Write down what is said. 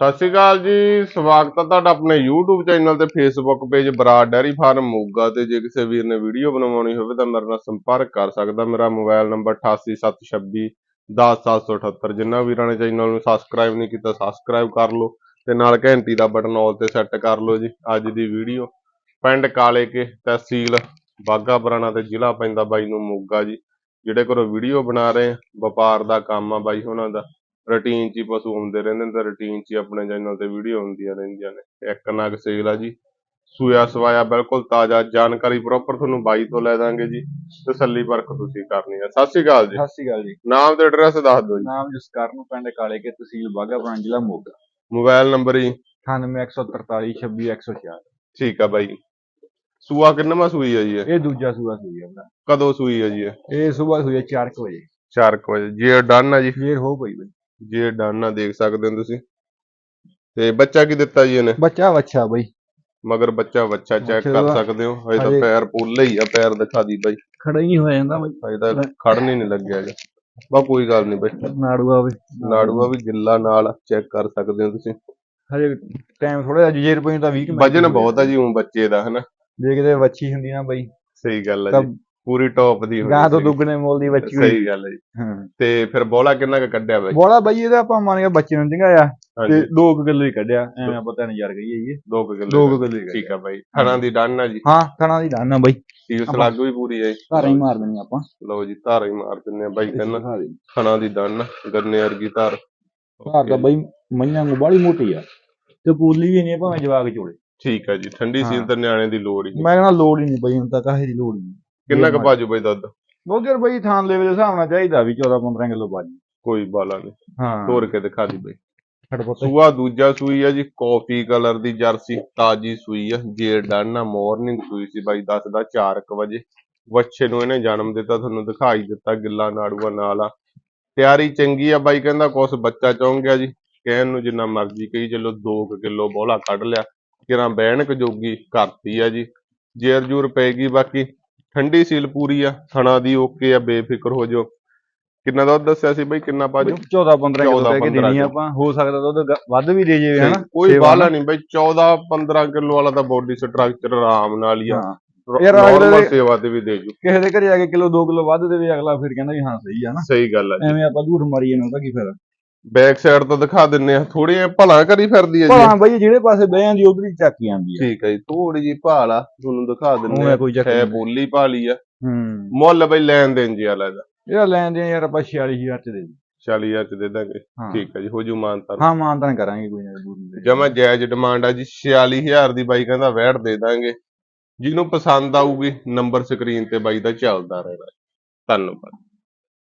ਸਤਿ ਸ਼੍ਰੀ ਅਕਾਲ ਜੀ, ਸਵਾਗਤ ਹੈ ਤੁਹਾਡਾ ਆਪਣੇ YouTube ਚੈਨਲ ਤੇ Facebook page Brar dairy farm Moga ਤੇ ਜੇ ਕਿਸੇ ਵੀਰ ਨੇ ਵੀਡੀਓ ਬਣਵਾਉਣੀ ਹੋਵੇ ਤਾਂ ਮੇਰੇ ਨਾਲ ਸੰਪਰਕ ਕਰ ਸਕਦਾ। ਮੇਰਾ ਮੋਬਾਈਲ ਨੰਬਰ 8876 10778 ਜਿੰਨਾ ਵੀਰਾਂ ਨੇ ਚੈਨਲ ਨੂੰ ਸਬਸਕ੍ਰਾਈਬ ਨਹੀਂ ਕੀਤਾ ਸਬਸਕ੍ਰਾਈਬ ਕਰ ਲਓ ਤੇ ਨਾਲ ਘੰਟੀ ਦਾ ਬਟਨ ਆਲ ਤੇ ਸੈੱਟ ਕਰ ਲਓ ਜੀ। ਅੱਜ ਦੀ ਵੀਡੀਓ ਪਿੰਡ ਕਾਲੇ ਕੇ ਤਹਿਸੀਲ ਬਾਗਾ ਪੁਰਾਣਾ ਤੇ ਜ਼ਿਲ੍ਹਾ ਪੈਂਦਾ ਬਾਈ ਨੂੰ ਮੋਗਾ ਜੀ, ਜਿਹੜੇ ਘਰੋਂ ਵੀਡੀਓ ਬਣਾ ਰਹੇ ਆ, ਵਪਾਰ ਦਾ ਕੰਮ ਆ ਬਾਈ ਉਹਨਾਂ ਦਾ। ਰੂਟੀਨ 'ਚ ਹੀ ਪਸ਼ੂ ਆਉਂਦੇ ਰਹਿੰਦੇ ਨੇ ਤੇ ਰੂਟੀਨ 'ਚ ਹੀ ਆਪਣੇ ਚੈਨਲ ਤੇ ਵੀਡੀਓ ਹੁੰਦੀਆਂ ਰਹਿੰਦੀਆਂ ਨੇ। ਇੱਕ ਨਗ ਸੇਲ ਆ ਜੀ। ਸੂਆ ਸਵਾਇਆ ਬਿਲਕੁਲ ਤਾਜ਼ਾ ਜਾਣਕਾਰੀ ਪ੍ਰੋਪਰ ਤੁਹਾਨੂੰ ਬਾਈ ਤੋਂ ਲੈ ਦਾਂਗੇ ਜੀ। ਤਸੱਲੀ ਪਰਖ ਤੁਸੀਂ ਕਰਨੀ ਆ। ਸਤਿ ਸ਼੍ਰੀ ਅਕਾਲ ਜੀ। ਸਤਿ ਸ਼੍ਰੀ ਅਕਾਲ ਜੀ। ਨਾਮ ਤੇ ਐਡਰੈਸ ਦੱਸ ਦਿਓ ਜੀ। ਨਾਮ ਜਸਕਰਨ ਪਿੰਡ ਕਾਲੇ ਕੇ ਤਹਿਸੀਲ ਬਾਘਾਪੁਰਾਣਾ ਜ਼ਿਲ੍ਹਾ ਮੋਗਾ। ਮੋਬਾਈਲ ਨੰਬਰ ਜੀ। 9814426104 ਠੀਕ ਆ ਬਾਈ। ਸੂਆ ਕਿੰਨਵਾਂ ਸੂਈ ਆ ਜੀ ਇਹ? ਇਹ ਦੂਜਾ ਸੂਆ ਸੂਈ ਹੈ ਕਦੋਂ ਸੂਈ ਆ ਜੀ ਇਹ? ਇਹ ਸਵੇਰ ਸੂਈ 4 ਵਜੇ। 4 ਵਜੇ। ਜੇ ਡਨ ਆ ਜੀ। ਫੇਰ ਹੋ ਪਈ ਬਈ। ਜੇ ਡਨ ਦੇਖ ਸਕਦੇ ਹੋ ਤੁਸੀਂ। ਤੇ ਬੱਚਾ ਕੀ ਦਿੱਤਾ ਜੀ ਇਹਨੇ? ਬੱਚਾ ਵੱਛਾ ਬਈ। ਮਗਰ ਬੱਚਾ ਬੱਚਾ ਚੈੱਕ ਕਰ ਦਾ- ਸਕਦੇ ਹੋ। ਹਜੇ ਤਾਂ ਪੈਰ ਪੁੱਲੇ ਹੀ ਆ ਪੈਰ ਦਿਖਾ ਦੀ ਬਾਈ। ਖੜਾ ਹੀ ਹੋ ਜਾਂਦਾ ਬਈ। ਹਜੇ ਤਾਂ ਖੜਨ ਹੀ ਨਹੀਂ ਲੱਗਿਆ ਜੀ ਬਾ ਕੋਈ ਗੱਲ ਨਹੀਂ ਬਾਈ। ਨਾੜੂਆ ਵੀ। ਨਾੜੂਆ ਵੀ ਗਿੱਲਾ ਨਾਲ ਚੈੱਕ ਕਰ ਸਕਦੇ ਹੋ ਤੁਸੀਂ। ਹਜੇ ਟਾਈਮ ਥੋੜਾ ਜਿਹਾ ਜੇਰ ਪਈ ਤਾਂ 20 ਕੁ ਮਿੰਟ ਵਜਨ। ਬਹੁਤ ਆ ਜੀ ਉਹ ਬੱਚੇ ਦਾ ਹਨਾ। ਜੇ ਕਿਤੇ ਵੱਛੀ ਹੁੰਦੀ ਨਾ ਬਈ। ਸਹੀ ਗੱਲ ਆ ਜੀ। ਪੂਰੀ ਟੌਪ ਦੀ ਹੋਣੀ ਗਾਂ ਤੋਂ। ਦੁੱਗਣੇ ਮੋਲ ਦੀ ਵੱਛੀ ਹੋਈ। ਸਹੀ ਗੱਲ ਹੈ ਜੀ। ਹਾਂ। ਤੇ ਫਿਰ ਬੋਲਾ ਕਿੰਨਾ ਕੁ ਕੱਢਿਆ ਬਾਈ? ਬੋਲਾ ਬਈ ਇਹਦਾ ਆਪਾਂ ਮੰਨ ਕੇ ਬੱਚੇ ਨੂੰ ਚੰਗਾਇਆ ਤੇ 2 ਕਿਲੋ ਹੀ ਕੱਢਿਆ। ਐਵੇਂ ਆਪਾਂ ਤਿੰਨ ਹਜ਼ਾਰ ਕਹੀਏ ਜੀ। 2 ਕਿਲੋ 2 ਕਿਲੋ ਹੀ ਠੀਕ ਆ ਬਾਈ। ਥਣਾ ਦੀ ਡਨ ਜੀ। ਹਾਂ ਥਣਾ ਦੀ ਦਾਨਾ ਬਈ। ਸੀਲ ਸਲੱਗ ਵੀ ਪੂਰੀ ਹੈ ਘਰ ਹੀ ਮਾਰ ਦੇਣੀ ਆਪਾਂ। ਲਓ ਜੀ ਧਾਰ ਹੀ ਮਾਰ ਦਿੰਨੇ ਆ ਬਾਈ ਕਹਿੰਦਾ ਦਿਖਾ ਦੇ। ਥਣਾ ਦੀ ਡਨ ਗੰਨੇ ਵਰਗੀ ਧਾਰ। ਘਰ ਦਾ ਬਈ ਮਈਆਂ ਨੂੰ ਬਾਲੀ ਮੋਟੀ ਆ। ਤੇ ਪੂਲੀ ਵੀ ਨਹੀਂ ਭਾਵੇਂ ਜਵਾਕ ਚੋਲੇ ਠੀਕ ਆ ਜੀ ਠੰਡੀ ਹਾਂ। ਤੇ ਨਿਆਣੇ ਦੀ ਲੋੜ ਹੀ ਮੈਂ ਕਹਿੰਦਾ ਲੋੜ ਹੀ ਨਹੀਂ ਬਈ ਹੁਣ ਤਾਂ ਕਾਹੇ ਦੀ ਲੋੜ ਨਹੀਂ। ਕਿੰਨਾ ਕੁ ਬਾਜੂ ਬਾਈ ਦੁੱਧ? ਯਾਰ ਬਈ ਥਾਂ ਲੈਵੇ ਦੇ ਹਿਸਾਬ ਨਾਲ ਚਾਹੀਦਾ ਵੀ 14 15 ਕਿਲੋ ਬਾਜੀ। ਕੋਈ ਬਾਲਾ ਨਹੀਂ ਹਾਂ। ਤੋੜ ਕੇ ਦਿਖਾ ਦੀ ਬਾਈ। ਸੂਆ ਦੂਜਾ ਸੂਈ ਆ ਜੀ ਕਾਫੀ ਕਲਰ ਦੀ ਜਰਸੀ ਤਾਜੀ ਸੂਈ ਆ। ਜੇ ਡਨ ਮਾਰਨਿੰਗ ਸੂਈ ਸੀ ਬਾਈ ਦੱਸਦਾ 4:00 ਵਜੇ। ਵੱਛੇ ਨੂੰ ਇਹਨੇ ਜਨਮ ਦਿੱਤਾ ਤੁਹਾਨੂੰ ਦਿਖਾਈ ਦਿੱਤਾ ਗਿੱਲਾ ਨਾੜੂਆ ਨਾਲ ਆ। ਤਿਆਰੀ ਚੰਗੀ ਆ ਬਾਈ ਕਹਿੰਦਾ ਕੁਛ ਬੱਚਾ ਚਾਹੁੰ ਗਿਆ ਜੀ। ਕਹਿਣ ਨੂੰ ਜਿੰਨਾ ਮਰਜ਼ੀ ਕਹੀ ਚਲੋ 2 ਕਿਲੋ ਬੋਲਾ ਕੱਢ ਲਿਆ। ਕਿਰਾਂ ਬਹਿਣਕ ਜੋਗੀ ਕਰਤੀ ਆ ਜੀ। ਜੇਰ ਜੂਰ ਪੈਗੀ ਬਾਕੀ। ਠੰਡੀ ਸੀਲ ਪੂਰੀ ਆ ਥਣਾ ਦੀ ਓਕੇ ਆ ਬੇਫਿਕਰ ਹੋ ਜਾਓ। ਕਿੰਨਾ ਦੁੱਧ ਦੱਸਿਆ ਸੀ ਬਾਈ ਕਿੰਨਾ ਪਾਜੋ 14 15 ਕਿਲੋ 14, ਕਹਿ ਕੇ 15 ਦੇਣੀ ਆਪਾਂ ਹੋ ਸਕਦਾ ਦੁੱਧ ਵੱਧ ਵੀ ਦੇ ਜਾਵੇ ਹਨਾ? ਕੋਈ ਬਾਲਾ ਨਹੀਂ ਬਈ 14 15 ਕਿਲੋ ਵਾਲਾ ਤਾਂ ਬੋਡੀ ਸਟਰਕਚਰ ਆਰਾਮ ਨਾਲ ਹੀ ਆ। ਯਾਰ ਅਗਲੇ ਸੇਵਾ ਤੇ ਵੀ ਦੇ ਜੂ ਕਿਸੇ ਦੇ ਘਰੇ ਆ ਕੇ ਕਿਲੋ 2 ਕਿਲੋ ਵੱਧ ਦੇਵੇ ਅਗਲਾ ਫਿਰ ਕਹਿੰਦਾ ਵੀ ਹਾਂ ਸਹੀ ਆ ਨਾ। ਸਹੀ ਗੱਲ ਆ ਜੀ। ਐਵੇਂ ਆਪਾਂ ਝੂਠ ਮਾਰੀਏ ਨਾ ਉਹਦਾ ਕੀ ਫਾਇਦਾ। ਬੈਕ ਸਾਈਡ ਤੋਂ ਦਿਖਾ ਦਿੰਨੇ ਆ ਥੋੜੀ ਭਲਾ ਕਰੀ ਫਿਰਦੀ ਹੈ ਜੀ। ਭਲਾ ਬਈ ਜਿਹੜੇ ਪਾਸੇ ਬਹਿ ਜਾਂਦੀ ਉਧਰ ਹੀ ਚੱਕ ਜਾਂਦੀ ਆ। ਠੀਕ ਹੈ ਜੀ ਥੋੜੀ ਜੀ ਭਾਲ ਆ ਤੁਹਾਨੂੰ ਦਿਖਾ ਦਿੰਨੇ ਆ ਕੋਈ ਹੈ ਬੋਲੀ ਭਾਲੀ ਆ। ਹੂੰ। ਮੁੱਲ ਬਈ ਲੈਣ ਦੇਣ ਜੀ ਵਾਲਾ ਦਾ ਇਹਦਾ ਲੈਣ ਦੇ ਯਾਰ ਆਪਾਂ 46000 ਚ ਦੇ ਦੇ 40000 ਚ ਦੇ ਦਾਂਗੇ। ਠੀਕ ਹੈ ਜੀ ਹੋ ਜੂ ਮਾਨਤਾ ਹਾਂ ਮਾਨਤਾਨ ਕਰਾਂਗੇ ਕੋਈ ਨਾ ਦੇ ਜਮਾ ਜਾਇਜ਼ ਡਿਮਾਂਡ ਆ ਜੀ 46000 ਦੀ ਬਾਈ ਕਹਿੰਦਾ ਵੈਟ ਦੇ ਦਾਂਗੇ। ਜਿਹਨੂੰ ਪਸੰਦ ਆਊਗੀ ਨੰਬਰ ਸਕਰੀਨ ਤੇ ਬਾਈ ਦਾ ਚੱਲਦਾ ਰਹੇਗਾ ਧੰਨਵਾਦ।